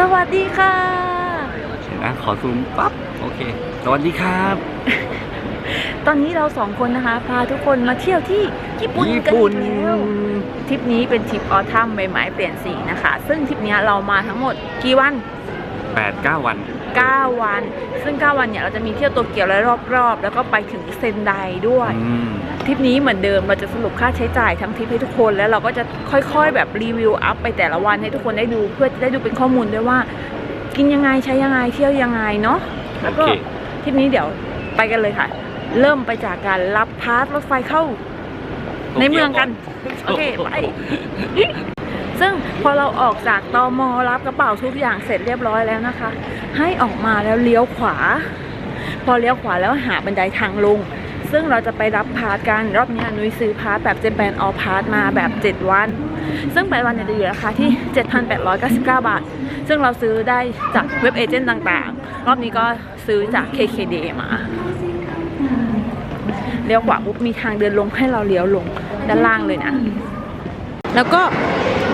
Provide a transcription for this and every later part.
สวัสดีค่ะเดี๋ยวนะขอซูมปั๊บโอเค สวัสดีครับ ตอนนี้เราสองคนนะคะพาทุกคนมาเที่ยวที่ญี่ปุ่นญี่กันปุ่นอีกแล้วทริปนี้เป็นทริปออทัมใบไม้เปลี่ยนสีนะคะ ซึ่งทริปเนี้ยเรามาทั้งหมดกี่วันแปดเก้าวัน 9 วัน ซึ่ง 9 วันเนี่ยเราจะมีเที่ยวโตเกียวและรอบๆ แล้วก็ไปถึงเซนไดด้วยอืม ทริปนี้เหมือนเดิมเราจะสรุปค่าใช้จ่ายทั้งทริปให้ทุกคนแล้วเราก็จะค่อยๆแบบรีวิวอัพไปแต่ละวันให้ทุกคนได้ดูเพื่อจะได้ดูเป็นข้อมูลด้วยว่า กินยังไงใช้ยังไงเที่ยวยังไงเนาะแล้วก็โอเค ทริปนี้เดี๋ยวไปกันเลยค่ะ เริ่มไปจากการรับพาสรถไฟเข้า ในเมืองกัน โอเค ไป ซึ่งพอเราออกจากตอมอรับกระเป๋าทุกอย่างเสร็จเรียบร้อยแล้วนะคะ ให้ออกมาแล้วเลี้ยวขวา พอเลี้ยวขวาแล้วหาบันไดทางลง ซึ่งเราจะไปรับพาสกันรอบนี้นุ้ยซื้อพาสแบบเจแปนออพาสมาแบบ 7 วัน ซึ่ง8วันเนี่ยจะอยู่ราคาที่ 7,899 บาท ซึ่งเราซื้อได้จากเว็บเอเจนต์ต่างๆ รอบนี้ก็ซื้อจาก KKD มาเลี้ยวขวาปุ๊บมีทางเดินลงให้เราเลี้ยวลงด้านล่างเลยนะ แล้วก็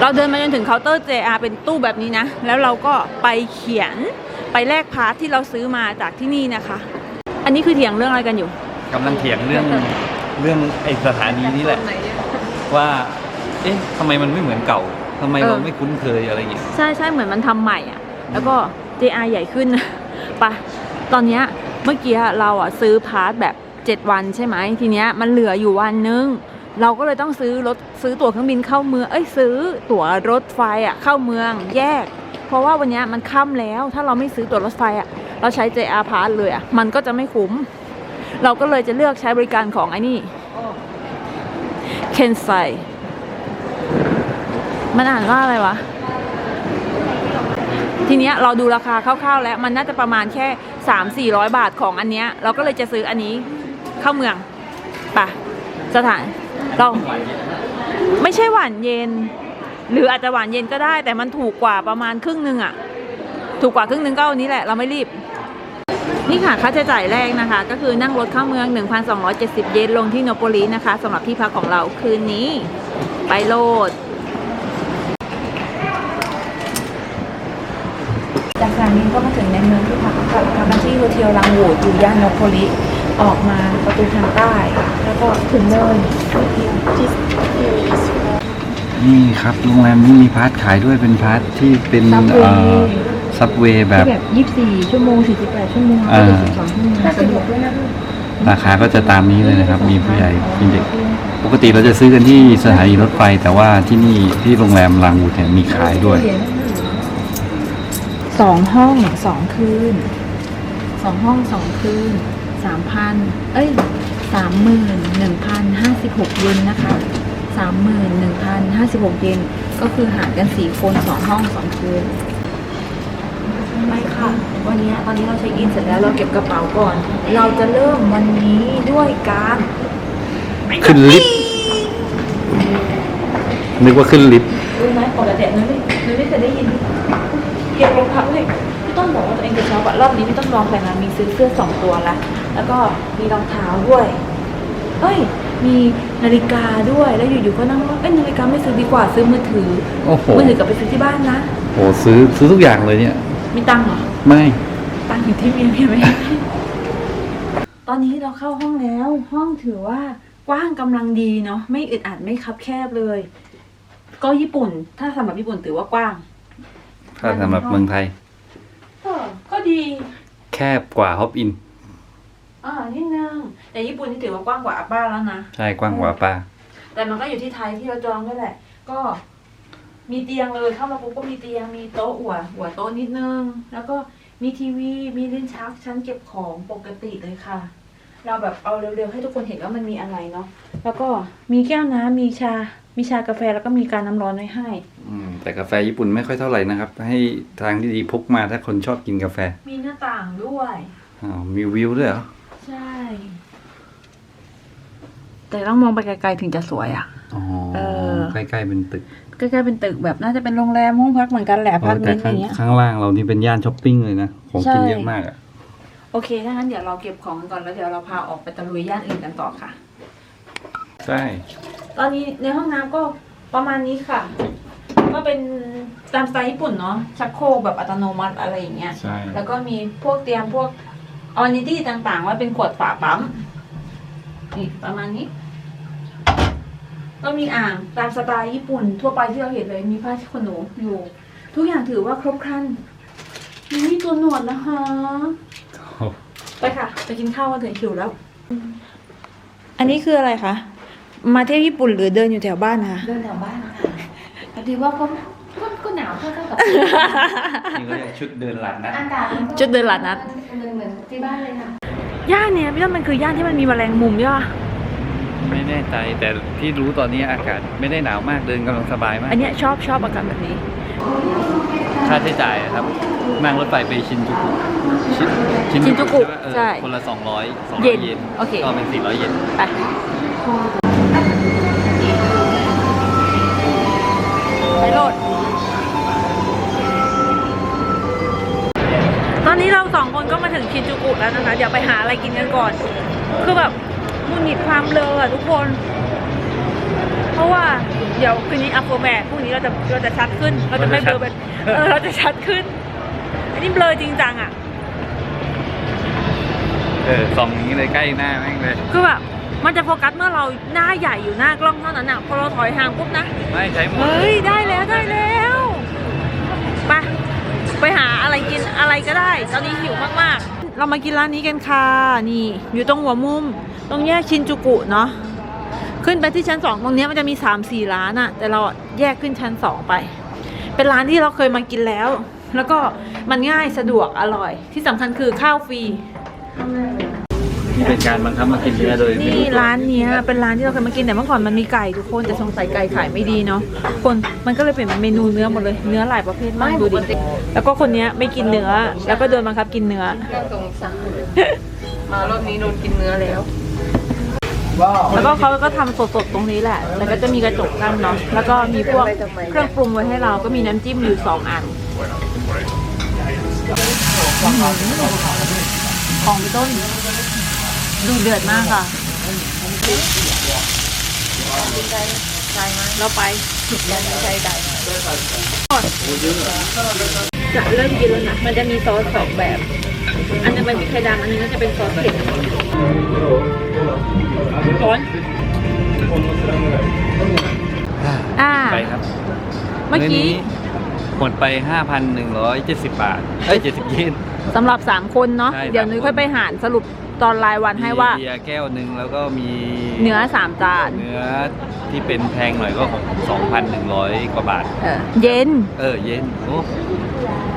เราเดินมาจนถึงเคาน์เตอร์ JR เป็นตู้แบบนี้นะ แล้วเราก็ไปเขียนไปแลกพาสที่เราซื้อมาจากที่นี่นะคะ อันนี้คือเถียงเรื่องอะไรกันอยู่กำลังเถียงเรื่องเรื่องไอสถานีนี้แหละ ว่า เอ๊ะทำไมมันไม่เหมือนเก่าทำไมเออเราไม่คุ้นเคยอะไรอย่างเงี้ยใช่ใช่เหมือนมันทำใหม่อะ แล้วก็ JR ใหญ่ขึ้นไปะตอนเนี้ยเมื่อกี้เราอะซื้อพาสแบบ 7 วันใช่ไหมทีเนี้ยมันเหลืออยู่วันนึง เราก็เลยต้องซื้อรถซื้อตั๋วเครื่องบินเข้าเมือง เอ้ยซื้อตั๋วรถไฟอะเข้าเมืองแยก เพราะว่าวันนี้มันค่ำแล้ว ถ้าเราไม่ซื้อตั๋วรถไฟอะเราใช้ JR Pass เลยอะมันก็จะไม่คุ้ม เราก็เลยจะเลือกใช้บริการของไอ้นี่เคนไซมันอ่านว่าอะไรวะ ทีเนี้ยเราดูราคาคร่าวๆ แล้วมันน่าจะประมาณแค่3 4 0 0บาทของอันเนี้ย เราก็เลยจะซื้ออันนี้เข้าเมืองปะสถาน เราไม่ใช่หวานเย็น หรืออาจจะหวานเย็นก็ได้ แต่มันถูกกว่าประมาณครึ่งหนึ่งอะถูกกว่าครึ่งหนึ่งก็เอาอันนี้แหละ เราไม่รีบ นี่ค่ะค่าใช้จ่ายแรกนะคะ ก็คือนั่งรถเข้าเมือง 1,270 เยนลงที่โนโปลีนะคะสำหรับที่พักของเราคืนนี้ ไปโลดจากสถานีก็มาถึงในเมืองที่พักกับพักกันที่โฮเทลลังวูดอยู่ย่านโนโปลิ ออกมาประตูทางใต้ แล้วก็ถึงเลยที่นี่ครับโรงแรมนี้มีพาร์ทขายด้วยเป็นพาร์ทที่เป็น Subway ซับเวย์แบบแบบ24 ชั่วโมง 48 ชั่วโมงอ่า12ชั่วโมงสะดวกด้วยนะราคาก็จะตามนี้เลยนะครับ มีผู้ใหญ่มีเด็ก ปกติเราจะซื้อกันที่สถานีรถไฟ แต่ว่าที่นี่ที่โรงแรมลางวูดเนี่ยมีขายด้วย สองห้องสองคืนสองห้องสองคืน สามพันเอ้ยสามหมื่นหนึ่งพันห้าสิบหกเยนนะคะสามหมื่นหนึ่งพันห้าสิบหกเยนก็คือหารกันสี่คนสองห้องสองคืนไม่ค่ะ วันนี้ตอนนี้เราเช็คอินเสร็จแล้วเราเก็บกระเป๋าก่อน เราจะเริ่มวันนี้ด้วยการขึ้นลิฟต์นึกว่าขึ้นลิฟต์รู้ไหมปกตินุ้ยไม่นุ้ยไม่เคยได้ยินเก็บรองเท้าเลย พี่ต้นบอกว่าตัวเองจะชอบอะรอบนี้พี่ต้นลองแต่งงานมีซื้อเสื้อสองตัวละ แล้วก็มีรองเท้าด้วย เอ้ย มีนาฬิกาด้วย แล้วอยู่ๆก็นั่งว่า เอ้ยนาฬิกาไม่ซื้อดีกว่าซื้อมือถือ โอ้โหมือถือกลับไปซื้อที่บ้านนะ โอ้ซื้อซื้อทุกอย่างเลยเนี่ย มีตังค์เหรอ ไม่ ตังค์อยู่ที่เมียเมียไม่ให้ตอนนี้เราเข้าห้องแล้ว ห้องถือว่ากว้างกำลังดีเนาะ ไม่อึดอัดไม่คับแคบเลย ก็ญี่ปุ่น ถ้าสำหรับญี่ปุ่นถือว่ากว้าง ถ้าสำหรับเมืองไทยเออก็ดี แคบกว่าฮอปอินอ่านิดนึงแต่ญี่ปุ่นนี่ถือว่ากว้างกว่าอาบ้าแล้วนะ ใช่กว้างกว่าป้า แต่มันก็อยู่ที่ไทยที่เราจองด้วยแหละ ก็มีเตียงเลยเข้ามาปุ๊บก็มีเตียงมีโต๊ะหัวหัวโต๊ะนิดนึง แล้วก็มีทีวีมีลิ้นชักชั้นเก็บของปกติเลยค่ะ เราแบบเอาเร็วๆให้ทุกคนเห็นว่ามันมีอะไรเนาะแล้วก็มีแก้วน้ำมีชา มีชากาแฟแล้วก็มีการน้ำร้อนไว้ให้ อืมแต่กาแฟญี่ปุ่นไม่ค่อยเท่าไหร่นะครับ ให้ทางที่ดีพกมาถ้าคนชอบกินกาแฟมีหน้าต่างด้วย อ้าวมีวิวด้วยเหรอใช่ แต่ต้องมองไปไกลๆถึงจะสวยอะ อ๋อเออ ใกล้ๆเป็นตึกใกล้ๆเป็นตึกแบบน่าจะเป็นโรงแรมห้องพักเหมือนกันแหละพักแต่เมนต์อข้างย่างเงี้ย ข้างล่างเรานี่เป็นย่านช้อปปิ้งเลยนะของกินใช่ เยอะมากอะโอเคถ้างั้นเดี๋ยวเราเก็บของกันก่อนแล้วเดี๋ยวเราพาออกไปตะลุยย่านอื่นกันต่อค่ะ ใช่ ตอนนี้ในห้องน้ำก็ประมาณนี้ค่ะ ก็เป็นตามสไตล์ญี่ปุ่นเนาะชักโครกแบบอัตโนมัติอะไรอย่างเงี้ย ใช่ แล้วก็มีพวกเตรียมพวกออนิตี้ต่างๆ ไว่าเป็นขวดฝาปั๊มนี่ประมาณนี้ ก็มีอ่างตามสไตล์ญี่ปุ่น ทั่วไปที่เราเห็นเลยมีผ้าขนหนูอยู่ ทุกอย่างถือว่าครบครันมีตัวหนวดนะคะ ไปค่ะ ไปกินข้าวกันเถอะหิวแล้ว อันนี้คืออะไรคะ มาเที่ยวญี่ปุ่นหรือเดินอยู่แถวบ้านนะคะเดินแถวบ้านค่ะพอดีว่าก็ก็ก็หนาวเท่าๆกับนี่ก็เรียกชุดเดินหลังนะอากาศมันก็จุดเดินหลาดนัดเหมือนเหมือนที่บ้านเลยค่ะย่านเนี่ยพี่ต้นมันคือย่านที่มันมีแมลงมุมใช่ปะไม่แน่ใจแต่ที่รู้ตอนนี้อากาศไม่ได้หนาวมากเดินกำลังสบายมาก อันเนี้ยชอบชอบอากาศแบบนี้ ค่าใช้จ่ายอะครับนั่งรถไฟไปชินจูกุชินชินจูกุใช่ปะเออใช่คนละสองร้อยสองเยร้อยนเยนโอเค ก็เป็นสี่ร้อยเยน ไป ไปโหลดตอนนี้เราสองคนก็มาถึงชินจูกุแล้วนะคะ เดี๋ยวไปหาอะไรกินกันก่อน คือแบบหมุนหงิดความเลออะทุกคน เพราะว่าเดี๋ยวคืนนี้อัพโฟแมทพรุ่งนี้เราจะเราจะชัดขึ้น เราจะไม่เบลอเป็นเออเราจะชัดขึ้น อันนี้เบลอจริงจังอะเออสองอย่างนี้เลยใกล้หน้าแม่งเลย คือแบบ มันจะโฟกัสเมื่อเราหน้าใหญ่อยู่หน้ากล้องเท่านั้นอะพอเราถอยห่างปุ๊บนะไม่ใช้หมดเฮ้ยได้แล้วได้แล้วไปไปหาอะไรกินอะไรก็ได้ ตอนนี้หิวมากๆ เรามากินร้านนี้กันค่ะนี่ อยู่ตรงหัวมุม ตรงแยกชินจูกุเนาะขึ้นไปที่ชั้นสองตรงเนี้ยมันจะมีสามสี่ร้านอะแต่เราแยกขึ้นชั้นสองไป เป็นร้านที่เราเคยมากินแล้ว แล้วก็มันง่ายสะดวกอร่อย ที่สำคัญคือข้าวฟรี นี่เป็นการบังคับมากินเนื้อโดยไม่นี่รู้ตัวร้านเนี้ยเป็นร้านที่เราเคยมากินแต่เมื่อก่อนมันมีไก่ทุกคนแต่สงสัยไก่ขายไม่ดีเนาะคนมันก็เลยเปลี่ยนเป็นเมนูเนื้อหมดเลยเนื้อหลายประเภทมากดูดิแล้วก็คนเนี้ยไม่กินเนื้อแล้วก็โดนบังคับกินเนื้อน่าสงสารมารอบนี้โดนกินเนื้อแล้ว แล้วก็เขาก็ทำสดๆตรงนี้แหละ แล้วก็จะมีกระจกกั้นเนาะ แล้วก็มีพวกเครื่องปรุงไว้ให้เรา ก็มีน้ำจิ้มอยู่สองอัน ของพี่ต้น ดูเดือดมากค่ะ เราไปจะเริ่มกินแล้วนะ มันจะมีซอสสองแบบ อันนึงเป็นพริกไทยดำอันนึงก็จะเป็นซอสเผ็ดร้อนอ่าไปครับ เมื่อกี้หมดไป 5,170 บาท เอ้ย 70 เยนสำหรับสามคนเนาะใช่เดี๋ยวนุ้ยค่อยไปหารสรุป ตอนรายวันให้ว่า มีเบียร์แก้วหนึ่งแล้วก็มีเนื้อสามจาน เนื้อที่เป็นแพงหน่อยก็2,100 กว่าบาท เออเย็น เออเย็นโอ้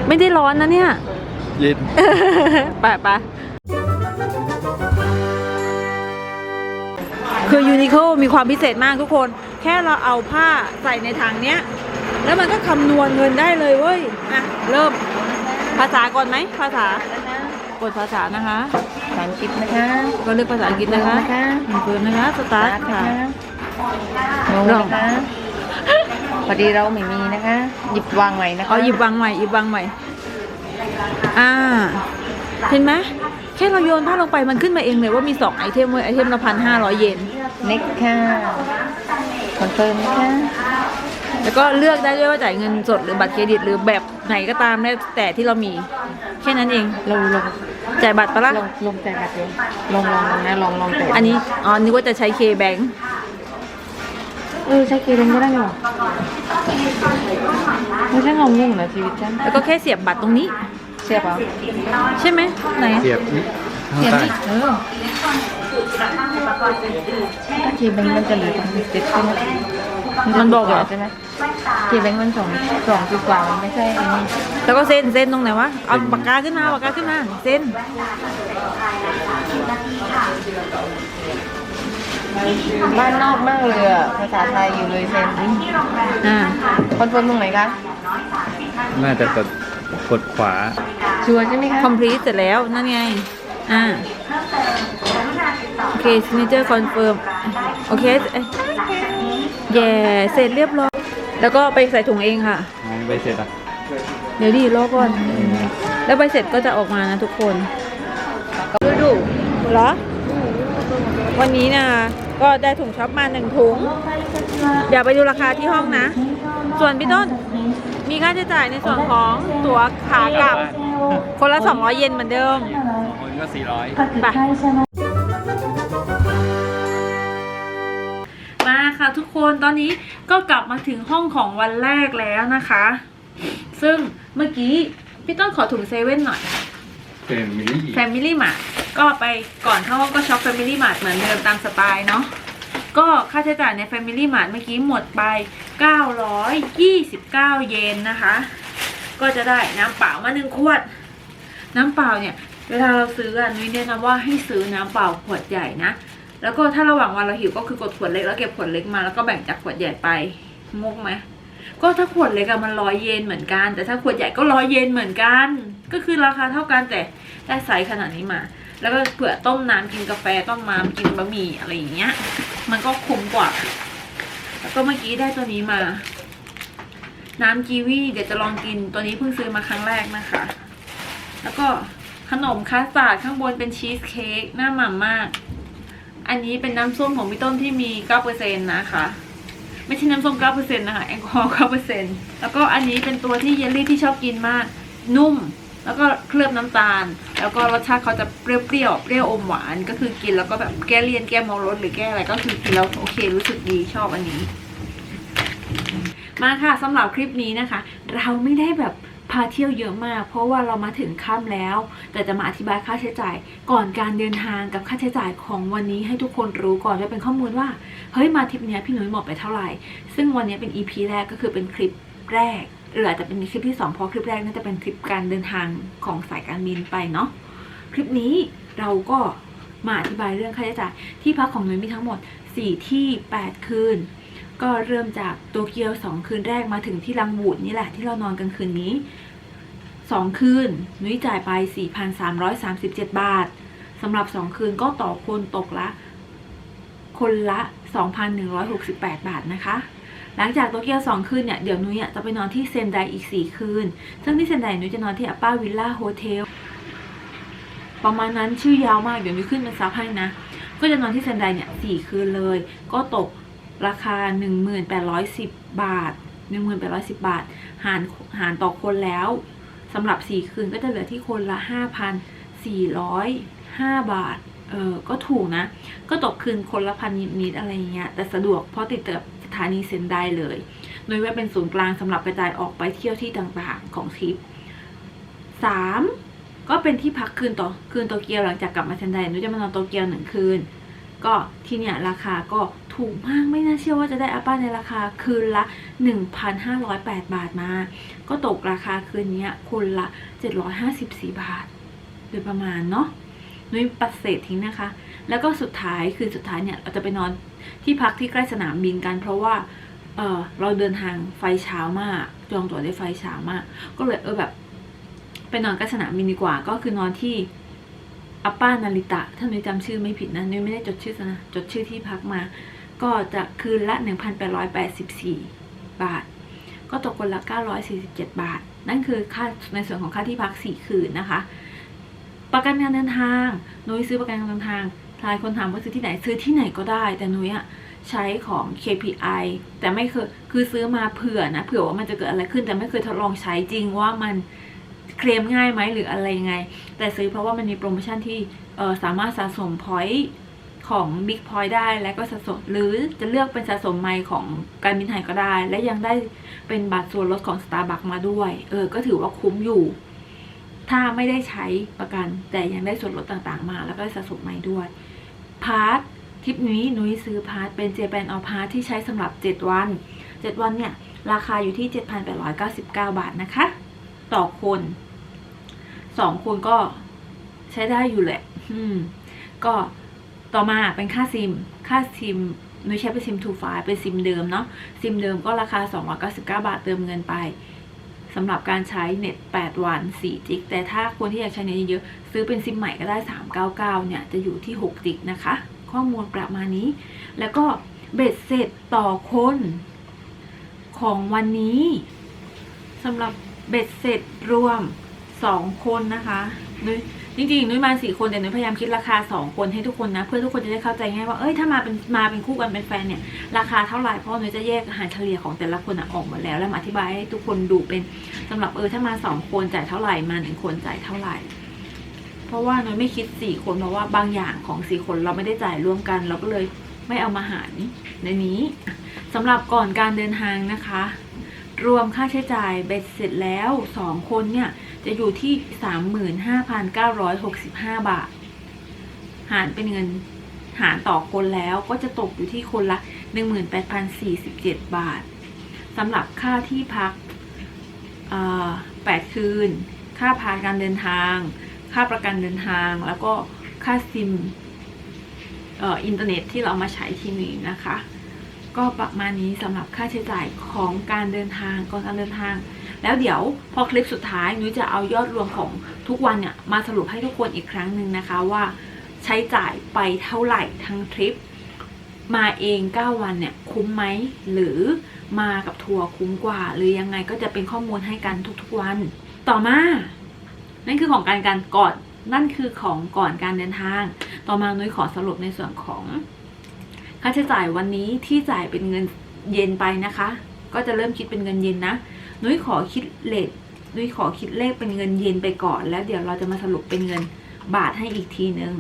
ไม่ได้ร้อนนะเนี่ย เย็น ไปไปคือยูนิโคมีความพิเศษมากทุกคน แค่เราเอาผ้าใส่ในถังเนี้ย แล้วมันก็คำนวณเงินได้เลยเว้ย อะ เริ่ม ภาษาก่อนไหม ภาษา กดภาษานะคะสามชิปนะคะก็เลือกภาษาอังกฤษนะคะนะคะเปิดนะคะ สตาร์ทค่ะลงนะคะ พอดีเราไม่มีนะคะ หยิบวางไว้นะคะเอาหยิบวางใหม่หยิบวางใหม่ อ่า เห็นไหมแค่เราโยนผ้าลงไปมันขึ้นมาเองเลยว่ามีสองไอเทมเว้ยไอเทมละพันห้าร้อยเยนเน็กค่ะคอนเฟิร์มนะคะแล้วก็เลือกได้ด้วยว่าจ่ายเงินสดหรือบัตรเครดิตหรือแบบไหนก็ตามแล้วแต่ที่เรามี แค่นั้นเองลงลง จ่ายบัตรปะล่ะลงลงแต่บัตรเลยลงลองลงนะลองลองแต่อันนี้ อ๋อ นึกว่าจะใช้เคแบงเออใช้เคเรนก็ได้หรอไม่ใช่งงงๆนะชีวิตฉันแล้วก็แค่เสียบบัตรตรงนี้ เสียบเหรอใช่ไหม ไหนเสียบนี่เสียบข้างนี่ใต้เออถ้าเคแบงมันจะเหลือตรงสิบเจ็ดใช่ไหม มันบอกเหรอใช่ไหมเคแบงมันสองสองจุดกว่ามันไม่ใช่อันนี้แล้วก็เส้นเส้นตรงไหนวะ เอาปากกาขึ้นมาปากกาขึ้นมา เส้นบ้านนอกมากเลยอะภาษาไทยอยู่เลยเซนอ่าคอนเฟิร์มตรงไหนคะน่าจะกดกดขวา ชัวร์ใช่ไหมคะ complete เสร็จแล้วนั่นไง อ่าโอเค signature confirm โอเคเอ้ย แย่เสร็จเรียบร้อย แล้วก็ไปใส่ถุงเองค่ะมองไปเสร็จอะเดี๋ยวดิรอก่อน แล้วใบเสร็จก็จะออกมานะทุกคนดูดูเหรอ วันนี้นะก็ได้ถุงช็อปมาหนึ่งถุง เดี๋ยวไปดูราคาที่ห้องนะ ส่วนพี่ต้น มีค่าใช้จ่ายในส่วนของตั๋วขากลับ คนละ 200 เยนเหมือนเดิม คนก็สี่ร้อย ไป ค่ะ ทุกคนตอนนี้ก็กลับมาถึงห้องของวันแรกแล้วนะคะ ซึ่งเมื่อกี้พี่ต้นขอถุงเซเว่นหน่อยเป็นมิลลี่ Family Mart ก็ไปก่อนเข้าห้องก็ช็อป Family Mart เหมือนเดิมตามสไตล์เนาะก็ค่าใช้จ่ายใน Family Mart เมื่อกี้หมดไป 929 เยนนะคะ ก็จะได้น้ำเปล่ามาหนึ่งขวด น้ำเปล่าเนี่ย เวลาเราซื้ออันนี้แนะนำว่าให้ซื้อน้ำเปล่าขวดใหญ่นะ แล้วก็ถ้าระหว่างวันเราหิวก็คือกดขวดเล็กแล้วเก็บขวดเล็กมาแล้วก็แบ่งจากขวดใหญ่ไปงกไหมก็ถ้าขวดเล็กอะมันร้อยเยนเหมือนกัน แต่ถ้าขวดใหญ่ก็ร้อยเยนเหมือนกัน ก็คือราคาเท่ากันแต่ได้ไซส์ขนาดนี้มา แล้วก็เผื่อต้มน้ำกินกาแฟต้มน้ำกินบะหมี่อะไรอย่างเงี้ย มันก็คุ้มกว่า แล้วก็เมื่อกี้ได้ตัวนี้มา น้ำกีวีเดี๋ยวจะลองกินตัวนี้เพิ่งซื้อมาครั้งแรกนะคะ แล้วก็ขนมคัสตาร์ดข้างบนเป็นชีสเค้กหน้าหม่ำมาก อันนี้เป็นน้ำส้มของพี่ต้นที่มี 9%นะคะ ไม่ใช่น้ำส้ม 9%นะคะ แอลกอฮอล์ 9%แล้วก็อันนี้เป็นตัวที่เยลลี่ที่ชอบกินมาก นุ่ม แล้วก็เคลือบน้ำตาล แล้วก็รสชาติเขาจะเปรี้ยวๆเปรี้ยวอมหวาน ก็คือกินแล้วก็แบบแก้เลี่ยนแก้เมารสหรือแก้อะไรก็คือกินแล้วโอเครู้สึกดีชอบอันนี้ มาค่ะสำหรับคลิปนี้นะคะ เราไม่ได้แบบ พาเที่ยวเยอะมาก เพราะว่าเรามาถึงค่ำแล้ว แต่จะมาอธิบายค่าใช้จ่าย ก่อนการเดินทางกับค่าใช้จ่ายของวันนี้ให้ทุกคนรู้ก่อนจะเป็นข้อมูลว่าเฮ้ยมาทริปนี้พี่หนุ่ยหมดไปเท่าไหร่ ซึ่งวันนี้เป็น EP แรกก็คือเป็นคลิปแรกหรืออาจจะเป็นคลิปที่สองเพราะคลิปแรกน่าจะเป็นคลิปการเดินทางของสายการบินไปเนาะคลิปนี้เราก็มาอธิบายเรื่องค่าใช้จ่ายที่พักของหนุ่ยมีทั้งหมด 4 ที่ 8 คืน ก็เริ่มจากโตเกียวสองคืนแรกมาถึงที่ลังบูดนี่แหละที่เรานอนกันคืนนี้สองคืนนุ้ยจ่ายไป 4,337 บาทสำหรับสองคืนก็ต่อคนตกละ คนละ 2,168 บาทนะคะ หลังจากโตเกียวสองคืนเนี่ย เดี๋ยวนุ้ยจะไปนอนที่เซนไดอีก 4 คืน ซึ่งที่เซนไดนุ้ยจะนอนที่อัปป้าวิลล่าโฮเทลประมาณนั้นชื่อยาวมากเดี๋ยวนุ้ยขึ้นเป็นซับให้นะ ก็จะนอนที่เซนไดเนี่ย4คืนเลย ก็ตก ราคา 1,810 บาท 1,810 บาท หารหารต่อคนแล้วสำหรับ 4 คืนก็จะเหลือที่คนละ 5,405 บาท เออก็ถูกนะ ก็ตกคืนคนละพันนิดๆอะไรเงี้ย แต่สะดวกเพราะติดกับสถานีเซนไดเลย โดยว่าเป็นศูนย์กลางสำหรับกระจายออกไปเที่ยวที่ต่างๆของทริปสามก็เป็นที่พักคืนต่อคืนโตเกียวหลังจากกลับมาเซนไดนุ้ยจะมานอนโตเกียวหนึ่งคืน ก็ที่เนี่ยราคาก็ ถูกมากไม่น่าเชื่อว่าจะได้อัปป้าในราคาคืนละ 1,508 บาทมา ก็ตกราคาคืนนี้ยคนละ 754 บาท โดยประมาณเนาะนุ้ยปัดเศษทิ้งนะคะ แล้วก็สุดท้ายคือสุดท้ายเนี่ยเราจะไปนอนที่พักที่ใกล้สนามบินกัน เพราะว่าเออเราเดินทางไฟเช้ามาก จองตั๋วได้ไฟเช้ามาก ก็เลยเออแบบไปนอนใกล้สนามบินดีกว่า ก็คือนอนที่อัปป้านาริตะ ถ้านุ้ยจำชื่อไม่ผิดนะนุ้ยไม่ได้จดชื่อนะจดชื่อที่พักมา ก็จะคืนละ 1,884 บาท ก็ตกคนละ 947 บาท นั่นคือค่าในส่วนของค่าที่พัก 4 คืนนะคะ ประกันการเดินทางนุ้ยซื้อประกันการเดินทางหลายคนถามว่าซื้อที่ไหนซื้อที่ไหนก็ได้ แต่นุ้ยอะใช้ของ KPI แต่ไม่เคยคือซื้อมาเผื่อนะเผื่อว่ามันจะเกิดอะไรขึ้น แต่ไม่เคยทดลองใช้จริงว่ามันเคลมง่ายไหมหรืออะไรยังไง แต่ซื้อเพราะว่ามันมีโปรโมชั่นที่สามารถสะสมพอยต์ ของ Big Point ได้และก็สะสม หรือจะเลือกเป็นสะสมไมล์ของการบินไทยก็ได้ และยังได้เป็นบัตรส่วนลดของ Starbucks มาด้วย เออ ก็ถือว่าคุ้มอยู่ ถ้าไม่ได้ใช้ประกัน แต่ยังได้ส่วนลดต่างๆมา แล้วก็สะสมใหม่ด้วย พาร์ททริปนี้นุ้ยซื้อพาร์ทเป็นเจแปนออพาร์ทที่ใช้สำหรับ 7 วัน 7 วันเนี่ยราคาอยู่ที่ 7,899 บาทนะคะ ต่อคน2คนก็ใช้ได้อยู่แหละ อืม ก็ ต่อมาเป็นค่าซิม ค่าซิมนุ้ยใช้เป็นซิมทูไฟเป็นซิมเดิมเนาะ ซิมเดิมก็ราคา 299 บาทเติมเงินไปสำหรับการใช้เน็ต 8 วัน 4 จิก แต่ถ้าคนที่อยากใช้เน็ตเยอะๆซื้อเป็นซิมใหม่ก็ได้ 399 เนี่ย จะอยู่ที่ 6 จิกนะคะ ข้อมูลประมาณนี้ แล้วก็เบ็ดเสร็จต่อคนของวันนี้สำหรับเบ็ดเสร็จรวม 2 คนนะคะนุ้ย จริงๆนุ้ยมาสี่คนแต่นุ้ยพยายามคิดราคาสองคนให้ทุกคนนะ เพื่อทุกคนจะได้เข้าใจง่ายว่าเอ้ยถ้ามาเป็นมาเป็นคู่กันเป็นแฟนเนี่ยราคาเท่าไหร่เพราะนุ้ยจะแยกอาหารเฉลี่ยของแต่ละคนอะออกมดแล้ว แล้วมาอธิบายให้ทุกคนดูเป็นสำหรับเออถ้ามาสองคนจ่ายเท่าไหร่มาหนึ่งคนจ่ายเท่าไหร่ เพราะว่านุ้ยไม่คิดสี่คนเพราะว่าบางอย่างของสี่คนเราไม่ได้จ่ายร่วมกัน เราก็เลยไม่เอามาหารในนี้สำหรับก่อนการเดินทางนะคะ รวมค่าใช้จ่ายเบ็ดเสร็จแล้วสองคนเนี่ย จะอยู่ที่สามหมื่นห้าพันเก้าร้อยหกสิบห้าบาท หารเป็นเงินหารต่อคนแล้วก็จะตกอยู่ที่คนละหนึ่งหมื่นแปดพันสี่สิบเจ็ดบาทสำหรับค่าที่พักแปดคืน ค่าพาการเดินทาง ค่าประกันเดินทาง แล้วก็ค่าซิมอินเทอร์เน็ตที่เราเอามาใช้ที่นี่นะคะ ก็ประมาณนี้สำหรับค่าใช้จ่ายของการเดินทางก่อนการเดินทาง แล้วเดี๋ยวพอคลิปสุดท้ายนุ้ยจะเอายอดรวมของทุกวันเนี่ยมาสรุปให้ทุกคนอีกครั้งหนึ่งนะคะว่าใช้จ่ายไปเท่าไหร่ทั้งทริป มาเอง 9 วันเนี่ยคุ้มไหมหรือมากับทัวร์คุ้มกว่า หรือยังไงก็จะเป็นข้อมูลให้กันทุกๆวัน ต่อมา นั่นคือของการการก่อนนั่นคือของก่อนการเดินทาง ต่อมานุ้ยขอสรุปในส่วนของค่าใช้จ่ายวันนี้ที่จ่ายเป็นเงินเย็นไปนะคะ ก็จะเริ่มคิดเป็นเงินเย็นนะ นุ้ยขอคิดเลทนุ้ยขอคิดเลขเป็นเงินเยนไปก่อน แล้วเดี๋ยวเราจะมาสรุปเป็นเงินบาทให้อีกทีนึง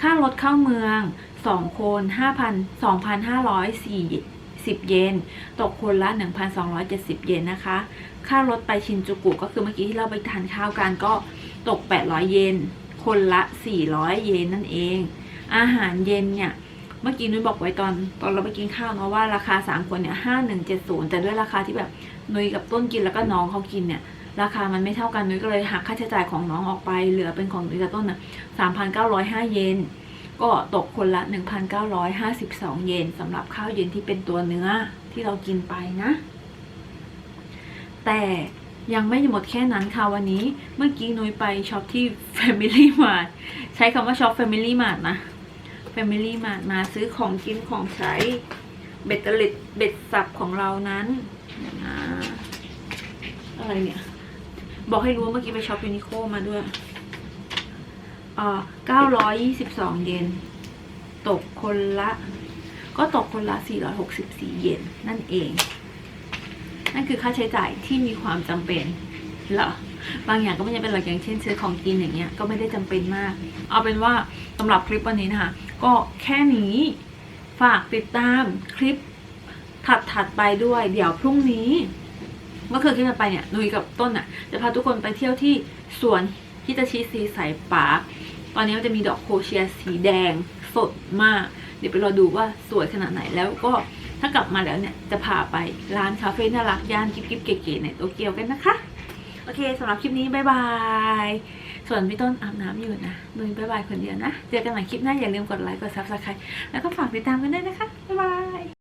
ค่ารถเข้าเมืองสองคนห้าพันสองพันห้าร้อยสี่สิบเยน ตกคนละหนึ่งพันสองร้อยเจ็ดสิบเยนนะคะ ค่ารถไปชินจูกุก็คือเมื่อกี้ที่เราไปทานข้าวกันก็ตกแปดร้อยเยน คนละสี่ร้อยเยนนั่นเอง อาหารเย็นเนี่ยเมื่อกี้นุ้ยบอกไว้ตอนตอนเราไปกินข้าวเนาะว่าราคาสามคนเนี่ยห้าหนึ่งเจ็ดศูนย์แต่ด้วยราคาที่แบบ นุ้ยกับต้นกินแล้วก็น้องเขากินเนี่ยราคามันไม่เท่ากันนุ้ยก็เลยหักค่าใช้จ่ายของน้องออกไป เหลือเป็นของนุ้ยกับต้นนะสามพันเก้าร้อยห้าเยน ก็ตกคนละหนึ่งพันเก้าร้อยห้าสิบสองเยนสำหรับข้าวเย็นที่เป็นตัวเนื้อที่เรากินไปนะ แต่ยังไม่หมดแค่นั้นค่ะวันนี้ เมื่อกี้นุ้ยไปช็อปที่ Family Mart ใช้คำว่าช็อป Family Mart นะ Family Mart มาซื้อของกินของใช้เบ็ดเตล็ดเบ็ดสับของเรานั้นนะ อะไรเนี่ย บอกให้รู้ว่าเมื่อกี้ไปช็อปยูนิโคมาด้วยอ่าเก้าร้อยยี่สิบสองเยน ตกคนละ ก็ตกคนละสี่ร้อยหกสิบสี่เยนนั่นเอง นั่นคือค่าใช้จ่ายที่มีความจำเป็นเหรอบางอย่างก็ไม่จำเป็นหรอกอย่างเช่นซื้อของกินอย่างเงี้ยก็ไม่ได้จำเป็นมาก เอาเป็นว่าสำหรับคลิปวันนี้นะคะก็แค่นี้ฝากติดตามคลิปถัดๆไปด้วย เดี๋ยวพรุ่งนี้ เมื่อคืนที่เราไปเนี่ยนุยกับต้นอะ จะพาทุกคนไปเที่ยวที่สวนฮิตาชิซีสายป่าตอนนี้มันจะมีดอกโคเชียสีแดงสดมาก เดี๋ยวไปรอดูว่าสวยขนาดไหนแล้วก็ถ้ากลับมาแล้วเนี่ย จะพาไปร้านคาเฟ่น่ารักย่านกิ๊บๆเก๋ๆในโตเกียวกันนะคะ โอเคสำหรับคลิปนี้บายบาย ส่วนพี่ต้นอาบน้ำอยู่นะนุยบายบายคนเดียวนะ เจอกันใหม่คลิปหน้าอย่าลืมกดไลค์กดซับสไครต์แล้วก็ฝากติดตามกันด้วยนะคะบ๊ายบาย